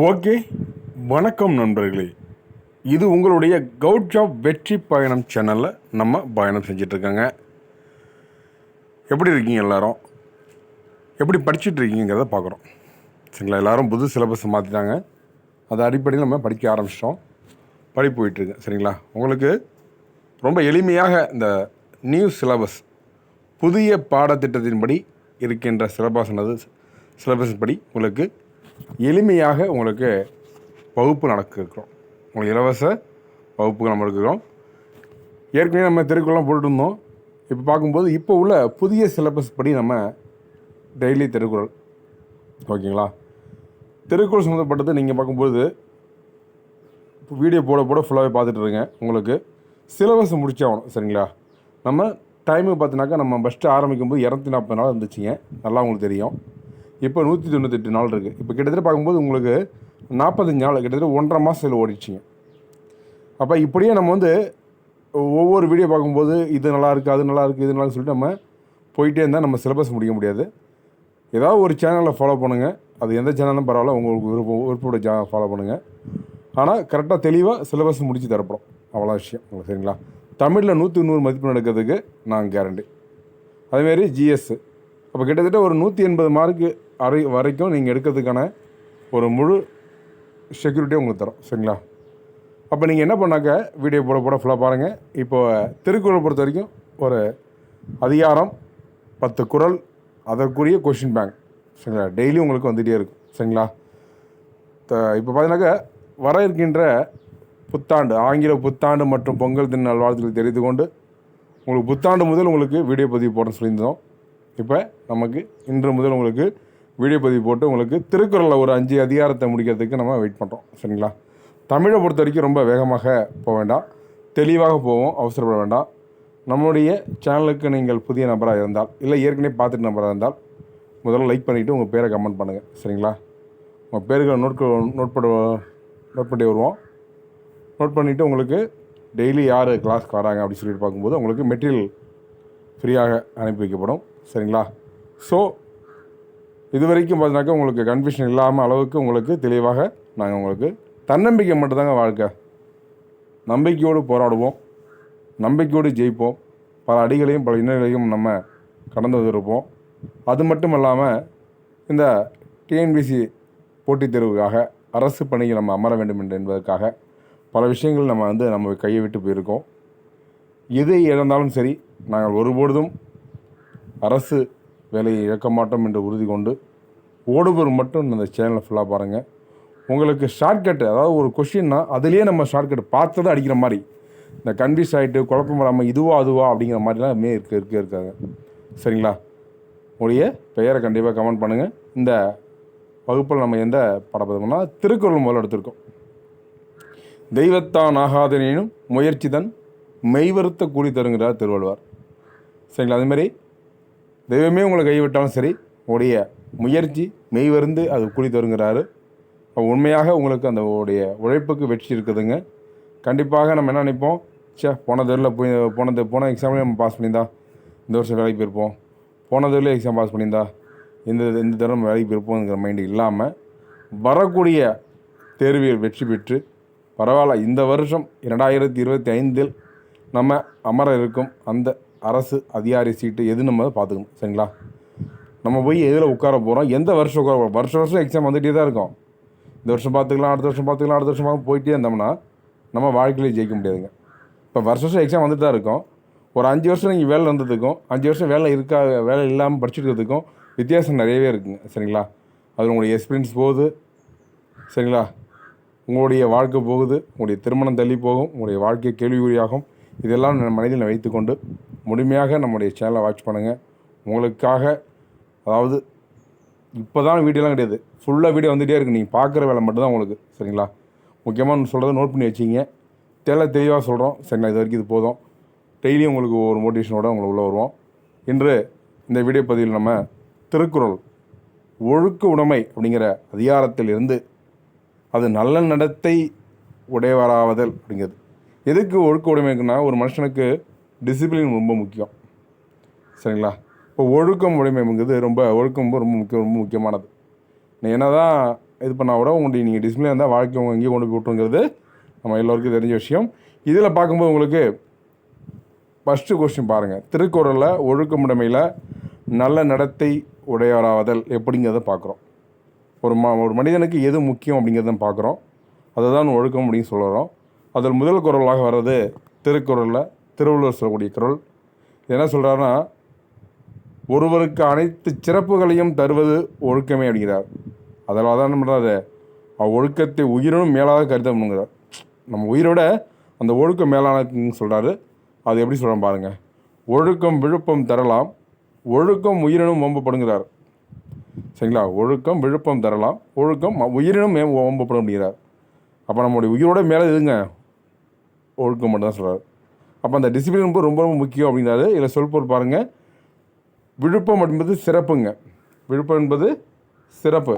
Okay வணக்கம் நண்பர்களே. இது உங்களுடைய கவுட் ஜாப் வெற்றி பயணம் சேனலில் நம்ம பயணம் செஞ்சிட்ருக்கோங்க. எப்படி இருக்கீங்க எல்லாரும்? எப்படி படிச்சுட்டு இருக்கீங்கிறத பார்க்குறோம் சரிங்களா எல்லாரும் புது சிலபஸ் மாற்றிட்டாங்க அது அடிப்படையில் நம்ம படிக்க ஆரம்பிச்சிட்டோம். படிப்பு போயிட்டுருக்கு சரிங்களா? உங்களுக்கு ரொம்ப எளிமையாக இந்த நியூ சிலபஸ் புதிய பாடத்திட்டத்தின்படி இருக்கின்ற சிலபஸ் சிலபஸ் படி உங்களுக்கு எளிமையாக உங்களுக்கு வகுப்பு நடக்க இருக்கிறோம் உங்களுக்கு இலவச வகுப்புகள் நம்ம இருக்கிறோம் ஏற்கனவே நம்ம தெருக்குள்ளலாம் போட்டுருந்தோம். இப்போ பார்க்கும்போது இப்போ உள்ள புதிய சிலபஸ் படி நம்ம டெய்லி திருக்குறள். ஓகேங்களா? திருக்குறள் சம்மந்தப்பட்டது நீங்கள் பார்க்கும்போது இப்போ வீடியோ போட போட ஃபுல்லாகவே பார்த்துட்டு இருங்க. உங்களுக்கு சிலபஸ் முடிச்சாகணும் சரிங்களா? நம்ம டைமு பார்த்தினாக்கா நம்ம ஃபஸ்ட்டு ஆரம்பிக்கும் போது இரநூத்தி நாற்பது நாள் இருந்துச்சுங்க. நல்லா உங்களுக்கு தெரியும். இப்போ நூற்றி தொண்ணூத்தெட்டு நாள் இருக்குது இப்போ கிட்டத்தட்ட பார்க்கும்போது உங்களுக்கு நாற்பத்தஞ்சு நாள் கிட்டத்தட்ட ஒன்றரை மாதத்தில் ஓடிச்சிங்க அப்போ இப்படியே நம்ம வந்து ஒவ்வொரு வீடியோ பார்க்கும்போது இது நல்லா இருக்குது அது நல்லா இருக்குது இது நல்லா சொல்லிட்டு நம்ம போயிட்டே இருந்தால் நம்ம சிலபஸ் முடிக்க முடியாது. ஏதாவது ஒரு சேனலை ஃபாலோ பண்ணுங்கள் அது எந்த சேனலும் பரவாயில்ல உங்களுக்கு விருப்பம் விருப்பப்பட ஜா ஃபாலோ பண்ணுங்கள் ஆனால் கரெக்டாக தெளிவாக சிலபஸ் முடித்து தரப்படும். அவ்வளோ விஷயம் உங்களுக்கு சரிங்களா? தமிழில் நூற்றி நூறு மதிப்பெண் எடுக்கிறதுக்கு நான் கேரண்டி அதேமாரி ஜிஎஸ் அப்போ கிட்டத்தட்ட ஒரு நூற்றி எண்பது மார்க்கு அரை வரைக்கும் நீங்கள் எடுக்கிறதுக்கான ஒரு முழு செக்யூரிட்டியை உங்களுக்கு தரும். சரிங்களா? அப்போ நீங்கள் என்ன பண்ணாக்க வீடியோ போட போட ஃபுல்லாக பாருங்கள் இப்போ திருக்குறளை பொறுத்த வரைக்கும் ஒரு அதிகாரம் பத்து குறள் அதற்குரிய கொஷின் பேங்க் சரிங்களா? டெய்லி உங்களுக்கு வந்துகிட்டே இருக்கும். சரிங்களா? த- இப்போ பார்த்தீங்கன்னாக்கா வர இருக்கின்ற புத்தாண்டு ஆங்கில புத்தாண்டு மற்றும் பொங்கல் தின நல்வாழ்த்துக்களை தெரிந்து கொண்டு உங்களுக்கு புத்தாண்டு முதல் உங்களுக்கு வீடியோ பதிவு போட சொல்லியிருந்தோம். இப்போ நமக்கு இன்று முதல் உங்களுக்கு வீடியோ பதிவு போட்டு உங்களுக்கு திருக்குறளில் ஒரு அஞ்சு அதிகாரத்தை முடிக்கிறதுக்கு நம்ம வெயிட் பண்ணுறோம் சரிங்களா? தமிழை பொறுத்த வரைக்கும் ரொம்ப வேகமாக போக வேண்டாம். தெளிவாக போவோம். அவசரப்பட வேண்டாம். நம்மளுடைய சேனலுக்கு நீங்கள் புதிய நபராக இருந்தால் இல்லை ஏற்கனவே பார்த்துட்டு நபராக இருந்தால் முதல்ல லைக் பண்ணிவிட்டு உங்கள் பேரை கமெண்ட் பண்ணுங்கள் சரிங்களா? உங்கள் பேருக்கு நோட் நோட் பண்ண நோட் பண்ணி வருவோம். நோட் பண்ணிவிட்டு உங்களுக்கு டெய்லி யார் கிளாஸ்க்கு வராங்க அப்படின்னு சொல்லிட்டு பார்க்கும்போது உங்களுக்கு மெட்டீரியல் ஃப்ரீயாக அனுப்பி வைக்கப்படும். சரிங்களா? ஸோ இது வரைக்கும் பார்த்தினாக்கா உங்களுக்கு கன்ஃபியூஷன் இல்லாமல் அளவுக்கு உங்களுக்கு தெளிவாக நாங்கள் உங்களுக்கு தன்னம்பிக்கை மட்டும்தாங்க வாழ்க்கை. நம்பிக்கையோடு போராடுவோம். நம்பிக்கையோடு ஜெயிப்போம். பல அடிகளையும் பல இன்னல்களையும் நம்ம கடந்து வந்திருப்போம். அது மட்டும் இல்லாமல் இந்த டிஎன்பிசி போட்டித் தேர்வுக்காக அரசு பணியில் நம்ம அமர வேண்டும் என்று என்பதற்காக பல விஷயங்கள் நம்ம வந்து நம்ம கையை விட்டு போயிருக்கோம். எதை இழந்தாலும் சரி நாங்கள் ஒருபொழுதும் அரசு வேலையை இழக்க மாட்டோம் என்று உறுதி கொண்டு ஓடுபவர் மட்டும் இந்த சேனலை ஃபுல்லாக பாருங்கள் உங்களுக்கு ஷார்ட்கட்டு அதாவது ஒரு கொஷின்னா அதுலேயே நம்ம ஷார்ட்கட் பார்த்ததை அடிக்கிற மாதிரி. இந்த கன்ஃபியூஸ் ஆகிட்டு குழப்பம் வராமல் இதுவா அதுவா அப்படிங்கிற மாதிரிலாம் மே இருக்க இருக்க இருக்காங்க சரிங்களா? உடைய பெயரை கண்டிப்பாக கமெண்ட் பண்ணுங்கள் இந்த வகுப்பில் நம்ம எந்த படப்பதம்னா திருக்குறள் முதல்ல எடுத்திருக்கோம். தெய்வத்தான் ஆகாதனும் முயற்சி தன் மெய்வருத்த கூலி தருங்கிறார் திருவள்ளுவர். சரிங்களா? அதேமாரி தெய்வமே உங்களை கைவிட்டாலும் சரி உடைய முயற்சி மெய்வருந்து அது கூலி தருங்கிறாரு உண்மையாக உங்களுக்கு அந்த உடைய உழைப்புக்கு வெற்றி இருக்குதுங்க. கண்டிப்பாக நம்ம என்ன நினைப்போம்? சே போன தடவில் போய் போனது போன எக்ஸாம்லேயே நம்ம பாஸ் பண்ணியிருந்தா இந்த வருஷம் வேலைக்கு போயிருப்போம். போன தடவை எக்ஸாம் பாஸ் பண்ணியிருந்தா இந்த இந்த தடவை நம்ம வேலைக்கு போயிருப்போங்கிற மைண்டு இல்லாமல் வரக்கூடிய தேர்வில் வெற்றி பெற்று பரவாயில்ல இந்த வருஷம் இரண்டாயிரத்தி இருபத்தி ஐந்தில் நம்ம அமர இருக்கும் அந்த அரசு அதிகாரி சீட்டு எது நம்ம பார்த்துக்கணும் சரிங்களா? நம்ம போய் எதில் உட்கார போகிறோம் எந்த வருஷம் உட்கார போகிறோம் வருஷம் வருஷம் எக்ஸாம் வந்துகிட்டே தான் இருக்கும். இந்த வருஷம் பார்த்துக்கலாம் அடுத்த வருஷம் பார்த்துக்கலாம் அடுத்த வருஷம் பார்த்து போயிட்டே இருந்தோம்னா நம்ம வாழ்க்கையிலே ஜெயிக்க முடியாதுங்க. இப்போ வருஷம் வருஷம் எக்ஸாம் வந்துட்டு தான் இருக்கும். ஒரு அஞ்சு வருஷம் நீங்கள் வேலை இருந்ததுக்கும் அஞ்சு வருஷம் வேலை இருக்கா வேலை இல்லாமல் படிச்சுட்டு வித்தியாசம் நிறையவே இருக்குங்க சரிங்களா? அது உங்களுடைய எக்ஸ்பீரியன்ஸ் போகுது சரிங்களா? உங்களுடைய வாழ்க்கை போகுது உங்களுடைய திருமணம் தள்ளி போகும் உங்களுடைய வாழ்க்கை கேள்விக்குறியாகும். இதெல்லாம் மனதில் வைத்துக்கொண்டு முழுமையாக நம்முடைய சேனலை வாட்ச் பண்ணுங்கள் உங்களுக்காக அதாவது இப்போ தான் வீடியோலாம் கிடையாது. ஃபுல்லாக வீடியோ வந்துகிட்டே இருக்குது நீங்கள் பார்க்குற வேலை மட்டும்தான் உங்களுக்கு சரிங்களா? முக்கியமாக சொல்கிறத நோட் பண்ணி வச்சிங்க. தெல தெளிவாக சொல்கிறோம் சரிங்களா? இது வரைக்கும் இது போதும். டெய்லியும் உங்களுக்கு ஒரு மோட்டிவேஷனோட உங்களை உள்ளே வருவோம். இன்று இந்த வீடியோ பதிவில் நம்ம திருக்குறள் ஒழுக்க உடைமை அப்படிங்கிற அதிகாரத்தில் இருந்து அது நல்ல நடத்தை உடையவராவதல் அப்படிங்கிறது. எதுக்கு ஒழுக்க உடைமைக்குன்னா ஒரு மனுஷனுக்கு டிசிப்ளின் ரொம்ப முக்கியம். சரிங்களா? இப்போ ஒழுக்கம் உடைமைங்கிறது ரொம்ப ஒழுக்கம் ரொம்ப முக்கியம் ரொம்ப முக்கியமானது. நீ என்ன தான் இது பண்ணால் கூட உங்களுடைய நீங்கள் டிசிப்ளின் இருந்தால் வாழ்க்கை உங்கள் எங்கேயும் கொண்டு போய் விட்டுருங்கிறது நம்ம எல்லோருக்கும் தெரிஞ்ச விஷயம். இதில் பார்க்கும்போது உங்களுக்கு ஃபஸ்ட்டு கொஸ்டின் பாருங்கள் திருக்குறளில் ஒழுக்கமுடைமையில் நல்ல நடத்தை உடையவராவதல் எப்படிங்கிறத பார்க்குறோம். ஒரு ம ஒரு மனிதனுக்கு எது முக்கியம் அப்படிங்கிறத பார்க்குறோம். அதை தான் ஒழுக்கம் அப்படின்னு சொல்கிறோம் அதில் முதல் குரலாக வர்றது திருக்குறளில் திருவள்ளுவர் சொல்லக்கூடிய குரல். என்ன சொல்கிறாருன்னா ஒருவருக்கு அனைத்து சிறப்புகளையும் தருவது ஒழுக்கமே அப்படிங்கிறார். அதனால தான் என்ன பண்ணுறாரு ஒழுக்கத்தை உயிரினும் மேலாக கருதணுங்கிறார் நம்ம உயிரோட அந்த ஒழுக்கம் மேலானதுன்னு சொல்கிறாரு அது எப்படி சொல்கிறோம் பாருங்கள் ஒழுக்கம் விழுப்பம் தரலாம் ஒழுக்கம் உயிரினும் ஓம்பப்படுங்கிறார். சரிங்களா? ஒழுக்கம் விழுப்பம் தரலாம் ஒழுக்கம் உயிரினும் மே ஓம்பப்படும் அப்படிங்கிறார். அப்போ நம்மளுடைய உயிரோட மேலே எதுங்க? ஒழுக்கம் மட்டும் தான் சொல்கிறார் அப்போ அந்த டிசிப்ளின் ரொம்ப ரொம்ப ரொம்ப முக்கியம் அப்படின்னாரு இதில் சொல்பொருள் பாருங்கள் விழுப்பம் என்பது சிறப்புங்க. விழுப்பம் என்பது சிறப்பு.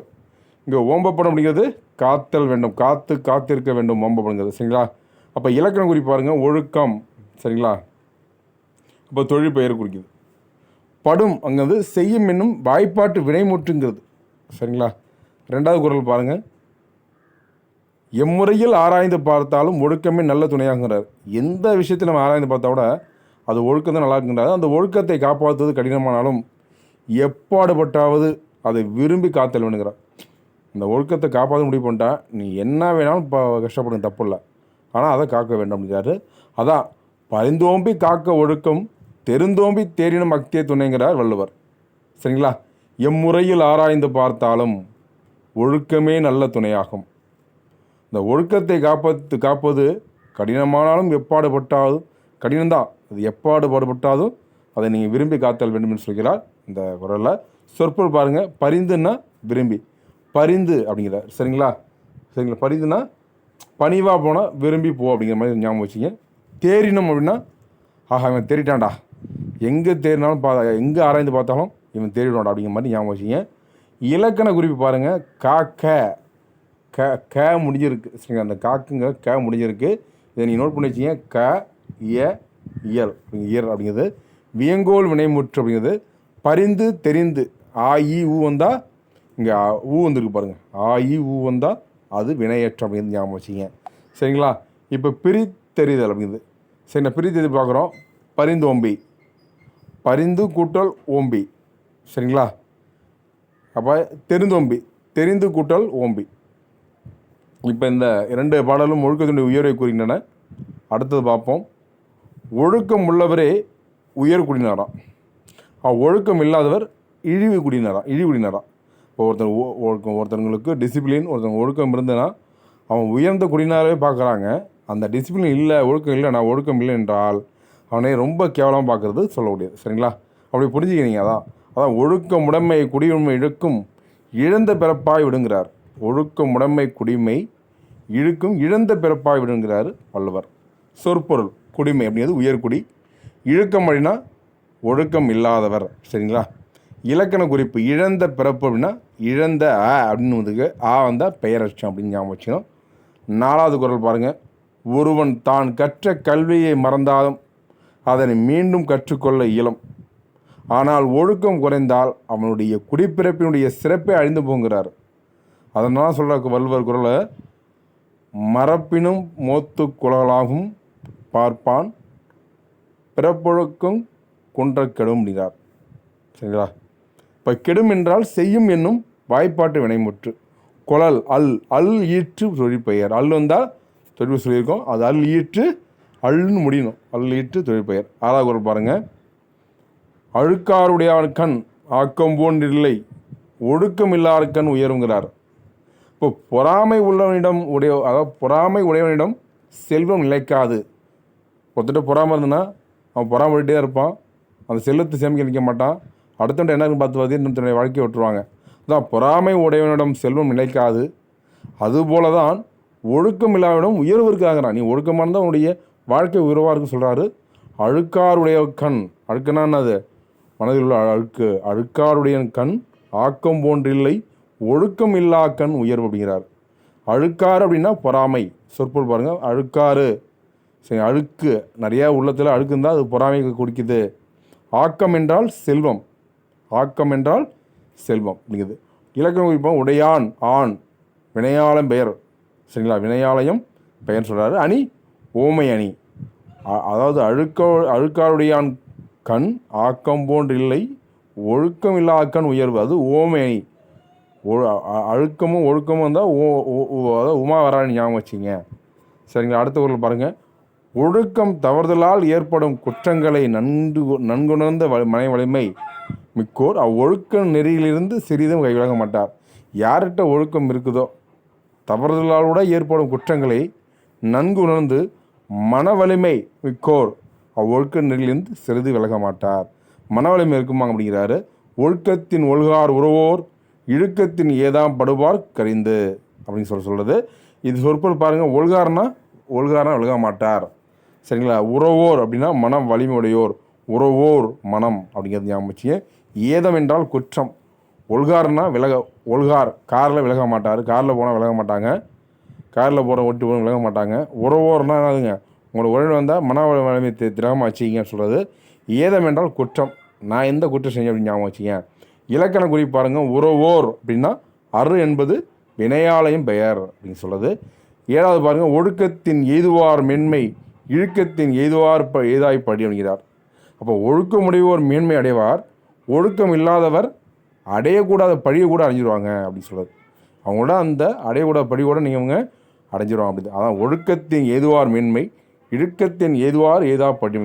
இங்கே ஓம்பப்படம் அப்படிங்கிறது காத்தல் வேண்டும். காத்து காத்திருக்க வேண்டும் ஓம்பப்படுங்கிறது. சரிங்களா? அப்போ இலக்கணம் குறிப்பாருங்க ஒழுக்கம். சரிங்களா? அப்போ தொழில் பெயர் குறிக்குது. படும் அங்கே வந்து செய்யும் என்னும் வாய்ப்பாட்டு வினைமுற்றுங்கிறது. சரிங்களா? ரெண்டாவது குரல் பாருங்கள் எம்முறையில் ஆராய்ந்து பார்த்தாலும் ஒழுக்கமே நல்ல துணையாகிறார் எந்த விஷயத்தில் நம்ம ஆராய்ந்து பார்த்தா கூட அது ஒழுக்கம் தான் நல்லா இருக்குன்றார். அந்த ஒழுக்கத்தை காப்பாற்றுவது கடினமானாலும் எப்பாடுபட்டாவது அதை விரும்பி காத்தல் வேணுங்கிறார் அந்த ஒழுக்கத்தை காப்பாற்ற முடிவு பண்ணிட்டா நீ என்ன வேணாலும் ப கஷ்டப்படுங்க தப்பு இல்லை ஆனால் அதை காக்க வேண்டும் அப்படிங்கிறாரு. அதான் பரிந்தோம்பி காக்க ஒழுக்கம் தெருந்தோம்பி தேரினும் அக்திய துணைங்கிறார் வள்ளுவர். சரிங்களா? எம்முறையில் ஆராய்ந்து பார்த்தாலும் ஒழுக்கமே நல்ல துணையாகும். இந்த ஒழுக்கத்தை காப்பது காப்பது கடினமானாலும் எப்பாடுபட்டாலும் கடினம்தான் அது எப்பாடு பாடுபட்டாலும் அதை நீங்கள் விரும்பி காத்தல் வேண்டும் என்று சொல்கிறார் இந்த குரலில். சொற்பொருள் பாருங்கள் பரிந்துன்னா விரும்பி. பரிந்து அப்படிங்கிறார் சரிங்களா? சரிங்களா? பரிந்துன்னா பணிவாக போனால் விரும்பி போ அப்படிங்கிற மாதிரி ஞாபகம் வச்சுங்க. தேறினோம் அப்படின்னா ஆஹா இவன் தேறிட்டான்டா. எங்கே தேறினாலும் பா எங்கே ஆராய்ந்து பார்த்தாலும் இவன் தேறிடுவான்டா அப்படிங்கிற மாதிரி ஞாபகம் வச்சுங்க. இலக்கண குறிப்பு பாருங்கள் காக்க. க க முடிஞ்சிருக்கு. சரிங்களா அந்த காக்குங்க க முடிஞ்சிருக்கு. இதை நீங்கள் நோட் பண்ணி வச்சிங்க. க இய இயல் இயர் இயல் அப்படிங்கிறது. வியங்கோல் வினைமுற்று அப்படிங்கிறது. பரிந்து தெரிந்து. ஆ ஊ வந்தால் இங்கே ஊ வந்திருக்கு பாருங்கள் ஆ இ ஊ வந்தால் அது வினையற்ற அப்படிங்கிறது ஞாபகம் வச்சிங்க. சரிங்களா? இப்போ பிரித்தெறிதல் அப்படிங்கிறது சரி நான் பிரித்தெறி பார்க்குறோம்? பரிந்தோம்பி பரிந்து கூட்டல் ஓம்பி. சரிங்களா? அப்போ தெரிந்தோம்பி தெரிந்து கூட்டல் ஓம்பி. இப்போ இந்த இரண்டு பாடலும் ஒழுக்கத்தினுடைய உயர்வை கூறுகின்றன. அடுத்தது பார்ப்போம். ஒழுக்கம் உள்ளவரே உயர் குடினாராம் ஒழுக்கம் இல்லாதவர் இழிவு குடினாராம் இழிவு குடினாராம் இப்போ ஒருத்தர் ஒ- ஒழுக்கம் ஒருத்தவங்களுக்கு டிசிப்ளின் ஒருத்தவங்க ஒழுக்கம் இருந்ததுன்னா அவன் உயர்ந்த குடினாரவே பார்க்குறாங்க. அந்த டிசிப்ளின் இல்லை ஒழுக்கம் இல்லை நான் ஒழுக்கம் இல்லை என்றால் அவனை ரொம்ப கேவலமாக பார்க்குறது சொல்ல முடியாது. சரிங்களா? அப்படி புரிஞ்சுக்கிறீங்க அதான். அதான் ஒழுக்கம் உடைமை குடியுரிமை இழுக்கும் இழந்த பிறப்பாய் விடுங்கிறார். ஒழுக்கம் உடைமை குடிமை இழுக்கும் இழந்த பிறப்பாய் விடுங்கிறார் வள்ளுவர். சொற்பொருள் குடிமை அப்படிங்கிறது உயர்குடி இழுக்கம் அப்படின்னா ஒழுக்கம் இல்லாதவர் சரிங்களா? இலக்கண குறிப்பு இழந்த பிறப்பு அப்படின்னா இழந்த அ அப்படின்னு வந்து ஆ வந்தால் பெயரட்சம் அப்படின்னு ஞாபகம் வச்சுக்கணும். நாலாவது குரல் பாருங்கள் ஒருவன் தான் கற்ற கல்வியை மறந்தாலும் அதனை மீண்டும் கற்றுக்கொள்ள இயலும். ஆனால் ஒழுக்கம் குறைந்தால் அவனுடைய குடிப்பிறப்பினுடைய சிறப்பே அழிந்து போங்கிறார். அதனால் சொல்கிற வள்ளுவர் குரலை மரப்பினும் மோத்து குழலாகும் பார்ப்பான் பிறப்பொழுக்கம் குன்றக் கெடும் அப்படிங்கிறார் சரிங்களா? இப்போ கெடும் என்றால் செய்யும் என்னும் வாய்ப்பாட்டு வினைமுற்று. குழல் அல் அல் ஈற்று தொழிற்பெயர் அல் வந்தால் தொழில் சொல்லியிருக்கோம். அது அல் ஈற்று அள்ளுன்னு முடியணும். அல் ஈற்று தொழிற்பெயர் ஆறாவது குரல் பாருங்கள் அழுக்காருடைய கண் ஆக்கம் போன்றில்லை ஒழுக்கம் இல்லாத கண் உயருங்கிறார். இப்போ பொறாமை உள்ளவனிடம் உடைய அதாவது பொறாமை உடையவனிடம் செல்வம் நிலைக்காது. ஒருத்தட்ட பொறாமை இருந்ததுன்னா அவன் பொறாமட்டே இருப்பான். அந்த செல்வத்தை சேமிக்க நிற்க மாட்டான். அடுத்தவன் என்ன பார்த்து பார்த்து இன்னும் தன்னுடைய வாழ்க்கையை விட்டுருவாங்க. அதான் பொறாமை உடையவனிடம் செல்வம் நிலைக்காது. அதுபோல தான் ஒழுக்கம் இல்லாவிடம் உயர்வு இருக்காங்கிறான் நீ ஒழுக்கமாக இருந்தால் உன்னுடைய வாழ்க்கை உயர்வாக இருக்குன்னு சொல்கிறாரு அழுக்காருடைய கண் அழுக்குனா என்னது? மனதில் உள்ள அழுக்கு அழுக்காருடைய கண் ஆக்கம் போன்றில்லை ஒழுக்கம் இல்லா கண் உயர்வு அப்படிங்கிறார். அழுக்காறு அப்படின்னா பொறாமை. சொற்பொருள் பாருங்கள் அழுக்காறு. சரி அழுக்கு. நிறையா உள்ளத்தில் அழுக்கு இருந்தால் அது பொறாமைக்கு குடிக்குது. ஆக்கம் என்றால் செல்வம். ஆக்கம் என்றால் செல்வம் அப்படிங்குது. இலக்கணம் குறிப்போம் உடையான் ஆண். வினையாளம் பெயர். சரிங்களா? வினையாலயம் பெயர் சொல்கிறாரு அணி ஓமை அணி. அதாவது அழுக்க அழுக்காருடையான் கண் ஆக்கம் போன்றில்லை. ஒழுக்கம் இல்லா கண் உயர்வு. அது ஓமை அணி. அழுக்கமும் ஒழுக்கமும் இருந்தால் ஓ ஓ- அதாவது உமா வராணி ஞாபகம் வச்சுங்க. சரிங்களா? அடுத்த ஊரில் பாருங்கள் ஒழுக்கம் தவறுதலால் ஏற்படும் குற்றங்களை நன்கு நன்குணர்ந்த வ- மனை வலிமை மிக்கோர். அவ்வொழுக்க நெறியிலிருந்து சிறிதும் கைவிலக மாட்டார். யார்கிட்ட ஒழுக்கம் இருக்குதோ தவறுதலால் கூட ஏற்படும் குற்றங்களை நன்கு உணர்ந்து மன வலிமை மிக்கோர். அவ்வொழுக்க நெறியிலிருந்து சிறிது விலக மாட்டார். மன வலிமை இருக்குமாங்க அப்படிங்கிறாரு. ஒழுக்கத்தின் ஒழுகார் உறவோர் இழுக்கத்தின் ஏதாம் படுவார் கரிந்து அப்படின்னு சொல்ல சொல்கிறது இது சொற்பொருள் பாருங்கள் ஒழுகார்னா ஒழுகாரனா ஒழுக மாட்டார். சரிங்களா? உறவோர் அப்படின்னா மனம் வலிமையுடையோர். உறவோர் மனம் அப்படிங்கிறது ஞாபகம் வச்சுங்க. ஏதம் என்றால் குற்றம். ஒல்கார்னா விலக ஒல்கார் காரில் விலக மாட்டார். காரில் போனால் விலக மாட்டாங்க. காரில் போகிற ஓட்டு போன விலக மாட்டாங்க. உறவோர்னா என்னதுங்க? உங்களோட உறவு வந்தால் மன வலிமை திரகமாக வச்சுக்கிங்கன்னு சொல்கிறது ஏதம் என்றால் குற்றம். நான் எந்த குற்றம் செஞ்சேன் அப்படின்னு ஞாபகம் வச்சுங்க. இலக்கண குறி பாருங்கள் உறவோர் அப்படின்னா அரு என்பது வினையாலயம் பெயர் அப்படின்னு சொல்லுது ஏழாவது பாருங்கள் ஒழுக்கத்தின் எய்துவார் மென்மை இழுக்கத்தின் எய்துவார் ப எய்தாய் படி அப்படிங்கிறார் அப்போ ஒழுக்கமுடையோர் மேன்மை அடைவார் ஒழுக்கம் இல்லாதவர் அடையக்கூடாத பழியை கூட அடைஞ்சிருவாங்க அப்படின்னு சொல்கிறது அவங்களோட அந்த அடையக்கூடாத பழி கூட நீங்கள் அவங்க அடைஞ்சிருவாங்க அப்படி அதான் ஒழுக்கத்தின் ஏதுவார் மேன்மை இழுக்கத்தின் ஏதுவார் ஏதா படி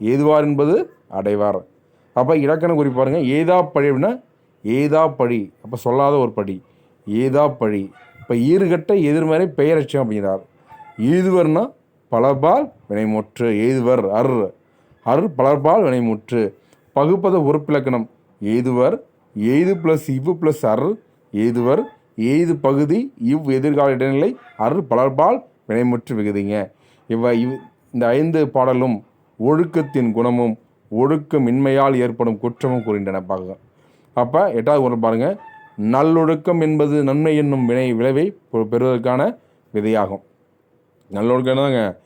ஏதுவார் என்பது அடைவார். அப்போ இலக்கண குறி பாருங்கள் ஏதா பழி அப்படின்னா ஏதா பழி. அப்போ சொல்லாத ஒரு படி ஏதா பழி. இப்போ ஈறுகட்ட எதிர்மறை பெயரட்சம் அப்படிங்கிறார். ஈதுவர்னா பலபால் வினைமுற்று. ஏதுவர் அர். அர் பலர்பால் வினைமுற்று. பகுப்பத உறுப்பிலக்கணம். ஏதுவர் எய்து ப்ளஸ் இவ்வு ப்ளஸ் அர். ஏதுவர் ஏது பகுதி இவ் எதிர்கால இடைநிலை அர் பலர்பால் வினைமுற்று விகுதிங்க. இவ இவ் இந்த ஐந்து பாடலும் ஒழுக்கத்தின் குணமும் ஒழுக்கமின்மையால் ஏற்படும் குற்றமும் கூறுகின்றன. பார்க்க. அப்போ எட்டாவது குரல் பாருங்கள் நல்லொழுக்கம் என்பது நன்மை என்னும் வினை விளைவை பெ- பெறுவதற்கான விதையாகும். நல்லொழுக்கம் என்னதாங்க?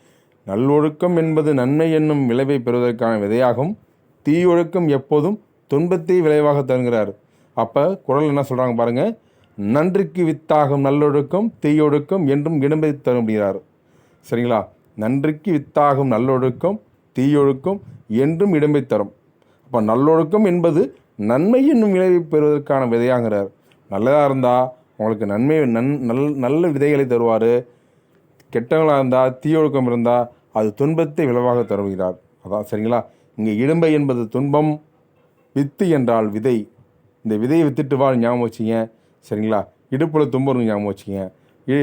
நல்லொழுக்கம் என்பது நன்மை என்னும் விளைவை பெறுவதற்கான விதையாகும். தீயொழுக்கம் எப்போதும் துன்பத்தை விளைவாக தருகிறார். அப்போ குரல் என்ன சொல்கிறாங்க பாருங்கள் நன்றிக்கு வித்தாகும் நல்லொழுக்கம் தீயொழுக்கம் என்றும் இடம்பெறி தரும் சரிங்களா? நன்றிக்கு வித்தாகும் நல்லொழுக்கம் தீயொழுக்கம் என்றும் இடம்பை தரும். அப்போ நல்லொழுக்கம் என்பது நன்மை என்னும் விளைவை பெறுவதற்கான விதையாகிறார் நல்லதாக இருந்தால் உங்களுக்கு நன்மை நன் நல் நல்ல விதைகளை தருவார். கெட்டவங்களாக இருந்தால் தீயொழுக்கம் இருந்தால் அது துன்பத்தை விளைவாக தருகிறார். அதான் சரிங்களா? இங்கே இடும்பை என்பது துன்பம் வித்து என்றால் விதை. இந்த விதையை வித்துட்டு வாழ் ஞாபகம் வச்சிங்க. சரிங்களா? இடுப்பில் தும்புறது ஞாபகம் வச்சிங்க.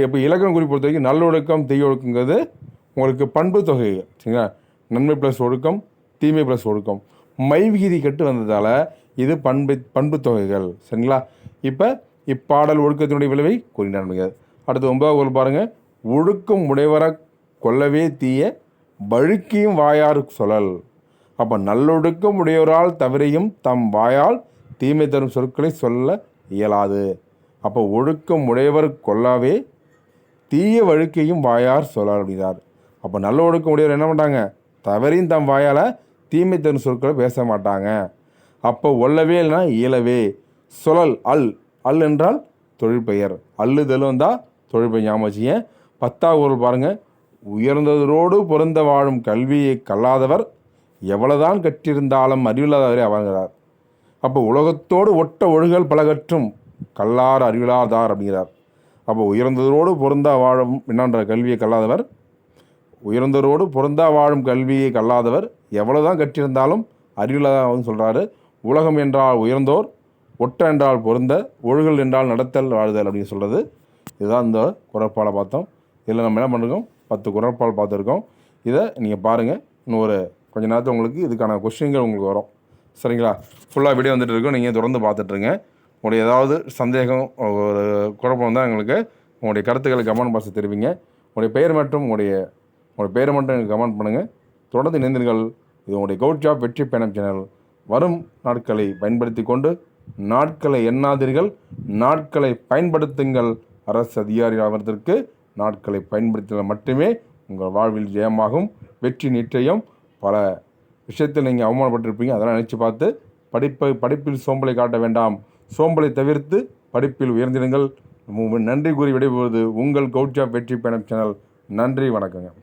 இப்போ இலக்கணம் குறிப்பு வரைக்கும் நல்லொழுக்கம் தீயொழுக்கங்கிறது உங்களுக்கு பண்பு தொகை சரிங்களா? நன்மை ப்ளஸ் ஒழுக்கம் தீமை ப்ளஸ் ஒழுக்கம். மை விகிதி கெட்டு வந்ததால் இது பண்பு பண்பு தொகைகள். சரிங்களா? இப்போ இப்பாடல் ஒழுக்கத்தினுடைய விளைவை கூறினார் அடுத்து ஒன்பதாவது குரல் பாருங்கள் ஒழுக்கம் உடையவர கொல்லவே தீய வழுக்கியும் வாயாறு சொல்லல். அப்போ நல்லொழுக்கம் உடையவரால் தவறையும் தம் வாயால் தீமை தரும் சொற்களை சொல்ல இயலாது. அப்போ ஒழுக்கம் உடையவர் கொல்லாவே தீய வழுக்கையும் வாயார் சொல்லார் அப்படிங்கிறார். அப்போ நல்ல ஒழுக்கம் உடையவர் என்ன பண்ணுறாங்க தவறையும் தம் வாயால் தீமை தரும் சொற்களை பேச மாட்டாங்க. அப்போ ஒல்லவே இல்லைனா இயலவே. சுழல் அல். அல் என்றால் தொழிற்பெயர். அல்லுதலும் வந்தால் தொழிற்பெயர். ஞாபகம் வச்சுங்க பத்தாவது குரல் பாருங்கள் உயர்ந்ததரோடு பொருந்த வாழும் கல்வியை கல்லாதவர் எவ்வளவுதான் கற்றிருந்தாலும் அறிவில்லாதவரே அவங்கிறார் அப்போ உலகத்தோடு ஒட்ட ஒழுகல் பலகற்றும் கல்லார் அறிவிலாதார் அப்படிங்கிறார். அப்போ உயர்ந்ததோடு பொருந்தா வாழும் என்னன்ற கல்வியை கல்லாதவர் உயர்ந்தரோடு பொருந்தா வாழும் கல்வியை கல்லாதவர் எவ்வளவுதான் கற்றிருந்தாலும் அறிவில்லாதவன் சொல்கிறாரு உலகம் என்றால் உயர்ந்தோர் ஒட்ட என்றால் பொருந்த ஒழுகல் என்றால் நடத்தல் வாழுதல் அப்படின்னு சொல்கிறது இதுதான் இந்த குரற்பாலை பார்த்தோம். இதில் நம்ம என்ன பண்ணிருக்கோம்? பத்து குரற்பால் பார்த்துருக்கோம். இதை நீங்கள் பாருங்கள் இன்னும் ஒரு கொஞ்ச நேரத்தில் உங்களுக்கு இதுக்கான கொஸ்டின்கள் உங்களுக்கு வரும். சரிங்களா? ஃபுல்லாக வீடியோ வந்துட்டு இருக்கோம் நீங்கள் தொடர்ந்து பார்த்துட்ருங்க உங்களுடைய ஏதாவது சந்தேகம் ஒரு குழப்பம் தான் எங்களுக்கு உங்களுடைய கருத்துக்களை கமெண்ட் பாக்ஸில் தெரிவிங்க. உங்களுடைய பெயர் மற்றும் உங்களுடைய உங்களுடைய பேரை மட்டும் எனக்கு கமெண்ட் பண்ணுங்கள் தொடர்ந்து இணைந்தீர்கள் இது உங்களுடைய கவுட் ஜாப் வெற்றி பயணம் சேனல் வரும் நாட்களை பயன்படுத்தி கொண்டு நாட்களை எண்ணாதீர்கள். நாட்களை பயன்படுத்துங்கள். அரசு அதிகாரி ஆவதற்கு நாட்களை பயன்படுத்தினால் மட்டுமே உங்கள் வாழ்வில் ஜெயமாகும். வெற்றி நிச்சயம். பல விஷயத்தில் நீங்கள் அவமானப்பட்டிருப்பீங்க. அதெல்லாம் நினச்சி பார்த்து படிப்பை படிப்பில் சோம்பலை காட்ட வேண்டாம். சோம்பலை தவிர்த்து படிப்பில் உயர்ந்திடுங்கள் நன்றி கூறி விடைபெறுவது உங்கள் கவுட்சா வெற்றி பயணம் சேனல் நன்றி வணக்கங்க.